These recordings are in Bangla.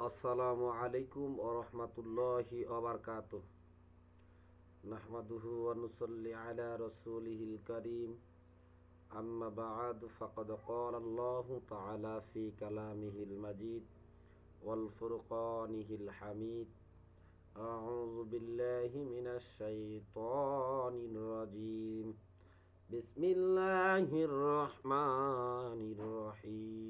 আসসালামু আলাইকুম ও রহমতুল্লাহি ওবরকাত নাহমাদুহু ওয়া নুসাল্লি আলা রাসূলিহিল কারীম। আম্মা বা'দ, ফাকাদ ক্বালা আল্লাহু তাআলা ফি কালামিহিল মাজিদ ওয়াল ফুরকানিহিল হামিদ। আউযু বিল্লাহি মিনাশ শাইতানির রাজীম। বিসমিল্লাহির রহমানির রহিম।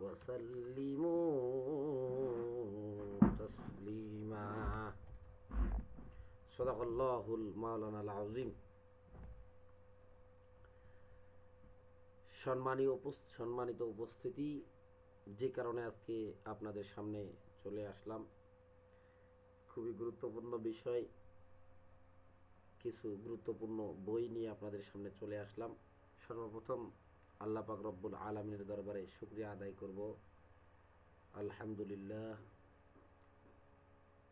وسلموا تسليما صدق الله المولانا العظيم সম্মানীয় উপস- সম্মানিত উপস্থিতি যে কারণে আজকে আপনাদের সামনে চলে আসলাম খুবই গুরুত্বপূর্ণ বিষয় কিছু গুরুত্বপূর্ণ বই নিয়ে আপনাদের সামনে চলে আসলাম সর্বপ্রথম আল্লাহ পাক রব্বুল আলমিনের দরবারে শুক্রিয়া আদায় করব। আলহামদুলিল্লাহ।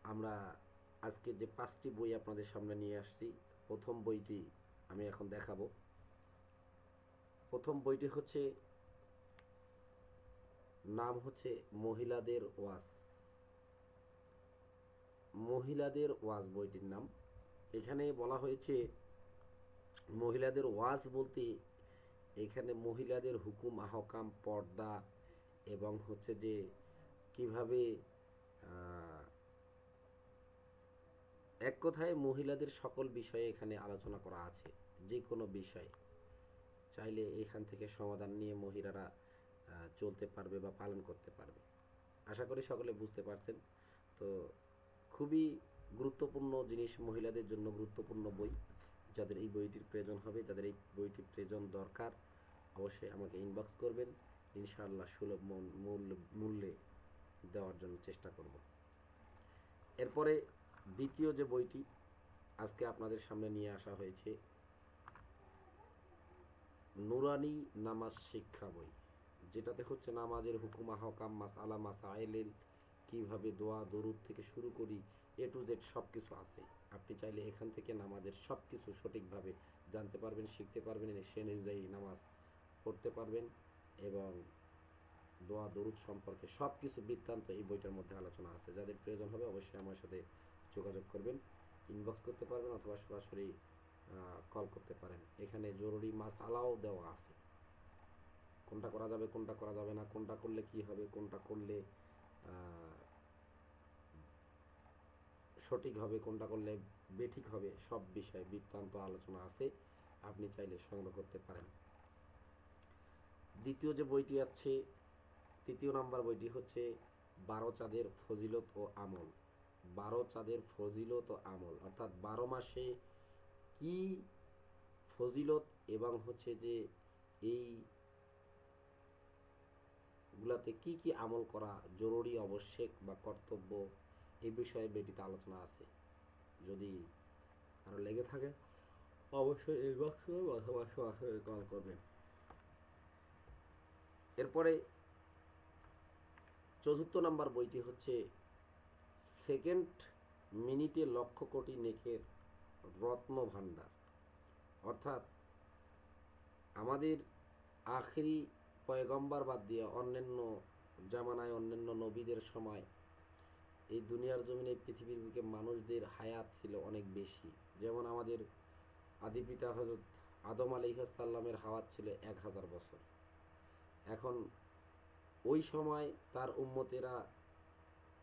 আমরা আজকে যে পাঁচটি বই আপনাদের সামনে নিয়ে আসছি, প্রথম বইটি আমি এখন দেখাবো। প্রথম বইটি হচ্ছে, নাম হচ্ছে মহিলাদের ওয়াজ। মহিলাদের ওয়াজ বইটির নাম। এখানে বলা হয়েছে, মহিলাদের ওয়াজ বলতে এখানে মহিলাদের হুকুম, আহকাম, পর্দা এবং হচ্ছে যে কীভাবে এক কথায় মহিলাদের সকল বিষয়ে এখানে আলোচনা করা আছে, যে কোনো বিষয়। চাইলে এখান থেকে সমাধান নিয়ে মহিলারা চলতে পারবে বা পালন করতে পারবে। আশা করি সকলে বুঝতে পারছেন। তো খুবই গুরুত্বপূর্ণ জিনিস মহিলাদের জন্য গুরুত্বপূর্ণ বই। যাদের এই বইটির প্রয়োজন হবে, যাদের এই বইটির প্রয়োজন দরকার অবশ্যই আমাকে ইনবক্স করবেন, ইনশাআল্লাহ সুলভ মূল- মূল্য মূল্যে দেওয়ার জন্য চেষ্টা করব। এরপরে দ্বিতীয় যে বইটি আজকে আপনাদের সামনে নিয়ে আসা হয়েছে, নুরানি নামাজ শিক্ষা বই। যেটাতে হচ্ছে নামাজের হুকুমা, হকাম মাস আলা মাস আইলেল কীভাবে দোয়া, দরুদ থেকে শুরু করি এ টু জেড সব কিছু আছে। আপনি চাইলে এখান থেকে নামাজের সব কিছু সঠিকভাবে জানতে পারবেন, শিখতে পারবেন সে অনুযায়ী নামাজ পড়তে পারবেন এবং দোয়া, দরুদ সম্পর্কে সব কিছু বৃত্তান্ত এই বইটার মধ্যে আলোচনা আছে। যাদের প্রয়োজন হবে অবশ্যই আমার সাথে যোগাযোগ করবেন ইনবক্স করতে পারবেন অথবা সরাসরি কল করতে পারেন। এখানে জরুরি মাস আলাও দেওয়া আছে। কোনটা করা যাবে, কোনটা করা যাবে না, কোনটা করলে কি হবে, কোনটা করলে সঠিক হবে, কোনটা করলে বেঠিক হবে, সব বিষয়ে বৃত্তান্ত আলোচনা আছে। আপনি চাইলে সংগ্রহ করতে পারেন। দ্বিতীয় যে বইটি আছে, তৃতীয় নাম্বার বইটি হচ্ছে বারো চাঁদের ফজিলত ও আমল। বারো চাঁদের ফজিলত ও আমল, অর্থাৎ বারো মাসে কি ফজিলত এবং হচ্ছে যে এই গুলাতে কি কি আমল করা জরুরি, আবশ্যক বা কর্তব্য, এই বিষয়ে বেটিতে আলোচনা আছে। যদি আরও লেগে থাকে, অবশ্যই ইনবক্স করবেন অথবা কল করবেন। এরপরে চতুর্থ নাম্বার বইটি হচ্ছে সেকেন্ড মিনিটে লক্ষ কোটি নেকের রত্ন ভাণ্ডার। অর্থাৎ আমাদের আখেরি পয়গম্বর বাদ দিয়ে অন্যান্য জামানায় অন্যান্য নবীদের সময় এই দুনিয়ার জমিনে পৃথিবীর বুকে মানুষদের হায়াত ছিল অনেক বেশি। যেমন আমাদের আদি পিতা হজরত আদম আলিহাসাল্লামের হাওয়াত ছিল এক হাজার বছর। এখন ওই সময় তার উম্মতেরা,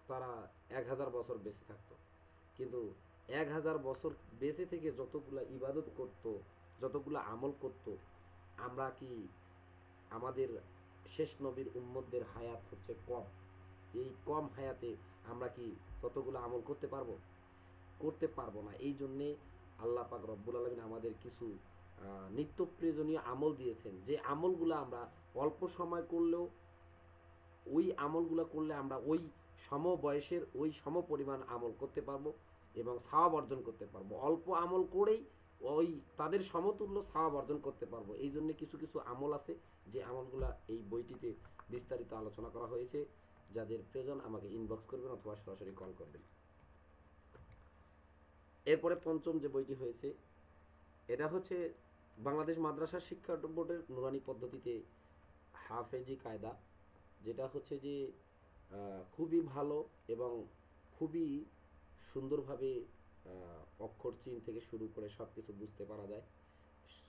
তারা এক হাজার বছর বেঁচে থাকতো। কিন্তু এক হাজার বছর বেঁচে থেকে যতগুলা ইবাদত করত, যতগুলো আমল করত, আমরা কি আমাদের শেষ নবীর উম্মতদের হায়াত হচ্ছে কম? এই কম হায়াতে আমরা কি ততগুলো আমল করতে পারব? করতে পারব না। এই জন্যে আল্লাহ পাক রব্বুল আলমিন আমাদের কিছু নিত্য প্রয়োজনীয় আমল দিয়েছেন। যে আমলগুলো আমরা অল্প সময় করলেও, ওই আমলগুলো করলে আমরা ওই সম বয়সের ওই সম পরিমাণ আমল করতে পারব এবং সাওয়াব অর্জন করতে পারব। অল্প আমল করেই ওই তাদের সমতুল্য সাওয়াব অর্জন করতে পারব। এই জন্য কিছু কিছু আমল আছে যে আমলগুলা এই বইটিতে বিস্তারিত আলোচনা করা হয়েছে। যাদের প্রয়োজন আমাকে ইনবক্স করবেন অথবা সরাসরি কল করবেন। এরপরে পঞ্চম যে বইটি হয়েছে, এটা হচ্ছে বাংলাদেশ মাদ্রাসা শিক্ষা বোর্ডের নুরানি পদ্ধতিতে হাফেজি কায়দা, যেটা হচ্ছে যে খুবই ভালো এবং খুবই সুন্দরভাবে অক্ষর চিন থেকে শুরু করে সব কিছু বুঝতে পারা যায়।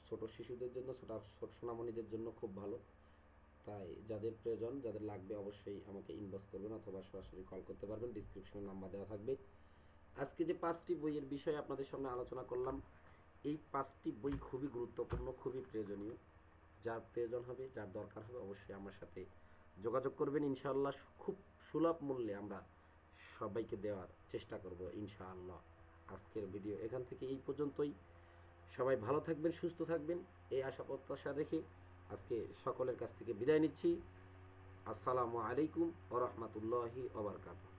ছোট শিশুদের জন্য, ছোট ছোট সোনামণিদের জন্য খুব ভালো। তাই যাদের প্রয়োজন, যাদের লাগবে অবশ্যই আমাকে ইনবক্স করবেন অথবা সরাসরি কল করতে পারবেন। ডিসক্রিপশনে নাম্বার দেওয়া থাকবে। আজকে যে পাঁচটি বইয়ের বিষয়ে আপনাদের সামনে আলোচনা করলাম এই পাঁচটি বই খুবই গুরুত্বপূর্ণ, খুবই প্রয়োজনীয়। যার প্রয়োজন হবে, যার দরকার হবে অবশ্যই আমার সাথে যোগাযোগ করবেন। ইনশাআল্লাহ খুব সুলভ মূল্যে আমরা সবাইকে দেওয়ার চেষ্টা করব ইনশাআল্লাহ। আজকের ভিডিও এখান থেকে এই পর্যন্তই। সবাই ভালো থাকবেন, সুস্থ থাকবেন, এই আশা প্রত্যাশা রেখে আজকে সকলের কাছ থেকে বিদায় নিচ্ছি। আসসালামু আলাইকুম ওরহমতুল্লাহি ওবরকাতুহ।